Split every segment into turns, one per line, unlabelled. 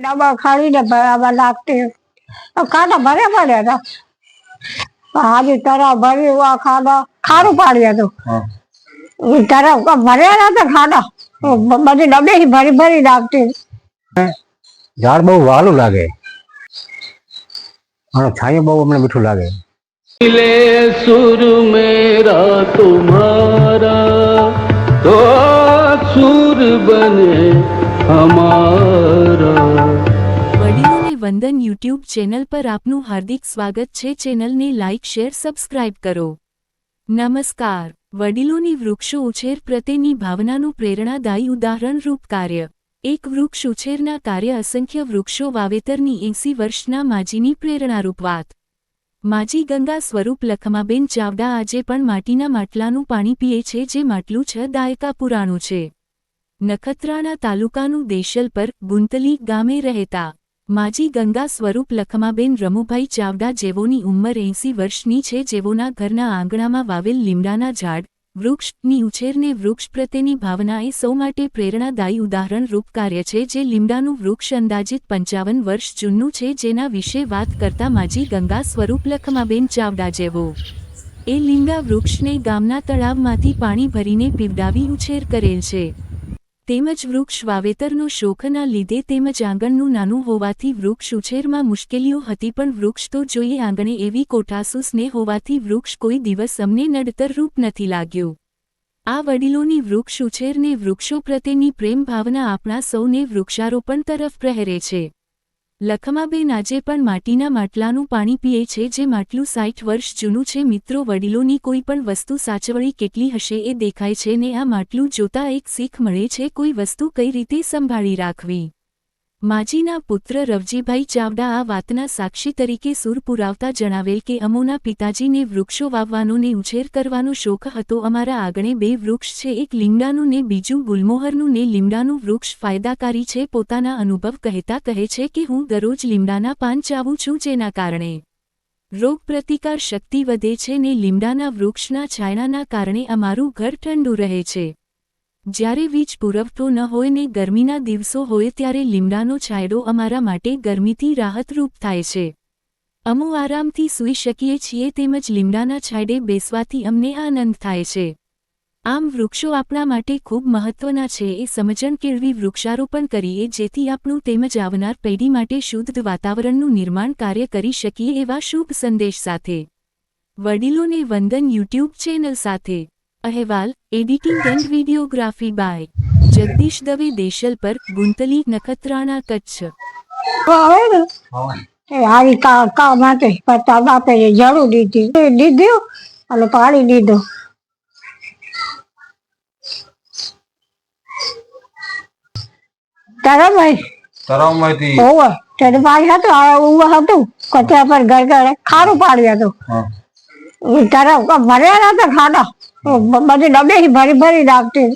ડબ્બા ખાડીને બરાબર લાગતી ખાડા ભરે પડ્યા હતા આજે તરાવ ભર્યું આ ખાડા ખારું પાડ્યું હતું
હા.
તરાવ ભર્યા હતા ખાડા બધી ડબ્બે ભરી ભરી લાગતી
ઝાડ બહુ વાલું લાગે અને છાંયો બહુ અમને મીઠું લાગે
मिले सुर मेरा तुम्हारा तो सुर बने हमारा
વડીલોને વંદન યુટ્યુબ ચેનલ પર આપનું હાર્દિક સ્વાગત છે. ચેનલને લાઇક શેર, સબસ્ક્રાઇબ કરો. નમસ્કાર. વડીલોની વૃક્ષો ઉછેર પ્રત્યેની ભાવનાનું પ્રેરણાદાયી ઉદાહરણરૂપ કાર્ય. એક વૃક્ષ ઉછેરના કાર્ય અસંખ્ય વૃક્ષો વાવેતરની એંસી વર્ષના માજીની પ્રેરણારૂપ વાત. માજી ગંગા સ્વરૂપ લખમાબેન ચાવડા આજે પણ માટીના માટલાનું પાણી પીએ છે, જે માટલું છ દાયકા પુરાણું છે. નખત્રાણા તાલુકાનું દેશલ પર ગુંતલી ગામે રહેતા માજી ગંગા સ્વરૂપ લખમાબેન રમુભાઈ ચાવડા જેવોની ઉંમર એંસી વર્ષની છે જેવોના ઘરના આંગણામાં વાવેલ લીમડાના ઝાડ વૃક્ષની ઉછેરને વૃક્ષ પ્રત્યેની ભાવના એ સૌ માટે પ્રેરણાદાયી ઉદાહરણરૂપ કાર્ય છે જે લીમડાનું વૃક્ષ અંદાજિત પંચાવન વર્ષ જૂનું છે જેના વિશે વાત કરતા માજી ગંગા સ્વરૂપ લખમાબેન ચાવડા જેવો. એ લીમડા વૃક્ષને ગામના તળાવમાંથી પાણી ભરીને પીવડાવી ઉછેર કરેલ છે. તેમજ વૃક્ષ વાવેતરનો શોખના લીધે તેમજ આંગણનું નાનું હોવાથી વૃક્ષ ઉછેરમાં મુશ્કેલીઓ હતી પણ વૃક્ષ તો જોઈએ આંગણે એવી કોઠાસૂસને હોવાથી વૃક્ષ કોઈ દિવસ અમને નડતરરૂપ નથી લાગ્યું. આ વડીલોની વૃક્ષ ઉછેરને વૃક્ષો પ્રત્યેની પ્રેમ ભાવના આપણા સૌને વૃક્ષારોપણ તરફ પ્રહેરે છે. લખમાબેન આજે પણ માટીના માટલાનું પાણી પીએ છે જે માટલું સાઠ વર્ષ જૂનું છે. મિત્રો, વડીલોની કોઈ પણ વસ્તુ સાચવણી કેટલી હશે એ દેખાય છે ને આ માટલું જોતા એક શીખ મળે છે. કોઈ વસ્તુ કઈ રીતે સંભાળી રાખવી? માજીના પુત્ર રવજીભાઈ ચાવડા આ વાતના સાક્ષી તરીકે સૂર પુરાવતા જણાવેલ કે અમોના પિતાજીને વૃક્ષો વાવવાનો ઉછેર કરવાનો શોખ હતો. અમારા આગણે બે વૃક્ષ છે. એક લીમડાનું ને બીજું ગુલમોહરનું ને લીમડાનું વૃક્ષ ફાયદાકારી છે. પોતાના અનુભવ કહેતા કહે છે કે હું દરરોજ લીમડાના પાન ચાવું છું જેના કારણે રોગ પ્રતિકાર શક્તિ વધે છે ને લીમડાના વૃક્ષના છાયડાના કારણે અમારું ઘર ઠંડુ રહે છે. જ્યારે વીજ પુરવઠો ન હોય ને ગરમીના દિવસો હોય ત્યારે લીમડાનો છાંયડો અમારા માટે ગરમીથી રાહતરૂપ થાય છે. અમુ આરામથી સૂઈ શકીએ છીએ તેમજ લીમડાના છાંયડે બેસવાથી અમને આનંદ થાય છે. આમ વૃક્ષો આપણા માટે ખૂબ મહત્વના છે એ સમજણ કેળવી વૃક્ષારોપણ કરીએ જેથી આપણું તેમજ આવનાર પેઢી માટે શુદ્ધ વાતાવરણનું નિર્માણ કાર્ય કરી શકીએ એવા શુભ સંદેશ સાથે. વડીલોને વંદન યુટ્યુબ ચેનલ સાથે. અહેવાલ editing and videography by Jagdish Dave Deshalpar Guntli Nakhatrana Kutch.
આવે ને કા કા માટે પતા બાપે જરૂર દીધી. એ દીધું અને પાણી દીધું. તરમય ભાઈ
તળાવમાંથી
ઓવે તેને પાણી હતું આ ઉવા હતું કચરા પર ગળગળે ખારું પાડ્યું હતું.
હા.
તારા ભર્યા હતા ખાડા. બધી ડબ્બે ભરી ભરી રાખતી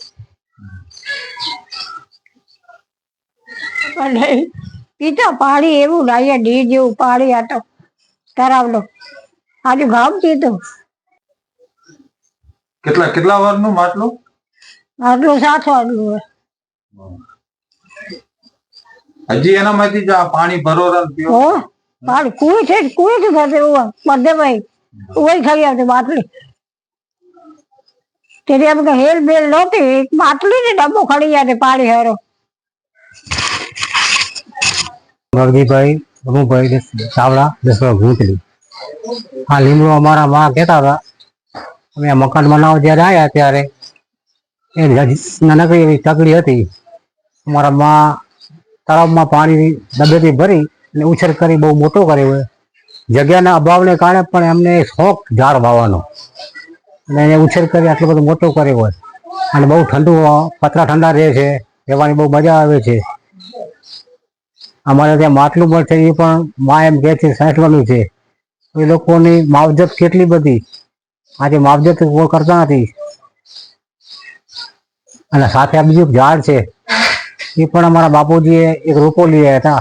અને પીતા પાણી એવું લાગે ડી જેવું પાણી હતો તરાવનો આજે ગામ પીતું
કેટલા કેટલા વારનું માટલું?
આટલું સાત હોય.
હજી એનામાંથી જ આ પાણી ભરો ને પીઓ
હો પાણી કુએ છે કુએ થી ભરે ઉવા. બધે ભાઈ ઓય ખાઈ આવતી બાટલી તેથી એમ કે હેલ બેલ નહોતી બાટલી ને ડબ્બો ખડી જાય પાણી હેરો.
ગરજીભાઈ રમુભાઈ ચાવડા દસવા ભૂતલી આ લીમડો અમારા માં કહેતા હતા. અમે મકાન બનાવ જ્યારે આવ્યા ત્યારે એ નાનકડી એવી તકડી હતી. અમારા માં તળાવમાં પાણી ડબેથી ભરી અને ઉછેર કરી બહુ મોટો કર્યો જગ્યાના અભાવને કારણે પણ એમને શોખ ઝાડ વાવવાનો અને એને ઉછેર કરી આટલો બધો મોટો કર્યો હોય. અને બહુ ઠંડુ, પતરા ઠંડા રહે છે, રહેવાની બહુ મજા આવે છે. અમારે ત્યાં માટલું પણ છે, એ પણ મા એમ કહે છે, સાંઠવાનું છે. એ લોકોની માવજત કેટલી બધી. આજે માવજત કરતા નથી. અને સાથે આ બીજું ઝાડ છે, એ પણ અમારા બાપુજીએ એક રોપો આવ્યા હતા.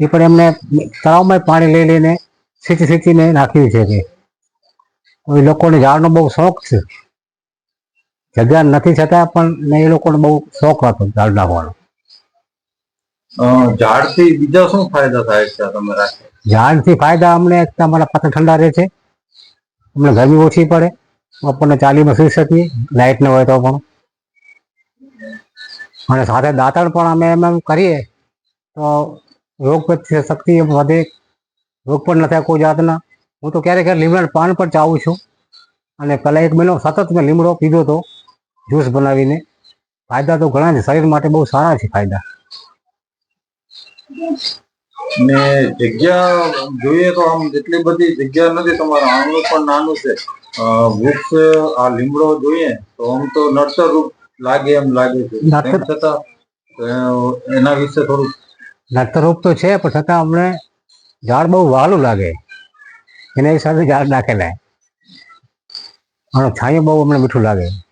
એ પણ એમને તળાવમાં પાણી લઈ લઈને સીચી સીચીને નાખ્યું છે કે. એ લોકોને ઝાડનો બહુ શોખ છે. જગ્યા નથી છતાં પણ એ લોકોને બહુ શોખ હતો ઝાડ નાખવાનો.
ઝાડથી બીજા શું ફાયદા થાય છે આ તમે રાખે?
ઝાડથી ફાયદા અમને એક તો અમારા પતંગ ઠંડા રહે છે. અમને ગરમી ઓછી પડે. આપણને ચાલીમાં સુઈ શકીએ લાઇટ ન હોય તો પણ. અને સાથે દાંતણ પણ અમે એમ એમ કરીએ તો રોગ શક્તિ વધે. રોગ પણ ન થાય કોઈ જાતના. હું તો ક્યારેક લીમડાના પાન પર ચાવું છું. અને પહેલાં એક મહિનો સતત મેં લીમડો પીધો હતો જ્યુસ બનાવીને. ફાયદા તો ઘણા છે શરીર માટે બહુ સારા છે ફાયદા.
ને જગ્યા જોઈએ તો આમ જેટલી બધી જગ્યા નથી તમારા આંગણું પણ નાનું છે. વૃક્ષ આ લીમડો જોઈએ તો આમ તો નડતર રૂપ લાગે એમ લાગે છે. તેમ છતાં એના વિશે થોડું
નતરૂપ તો છે પણ છતાં અમને ઝાડ બહુ વહાલું લાગે. એના હિસાબે ઝાડ નાખેલા. અને છાંયો બહુ અમને મીઠું લાગે.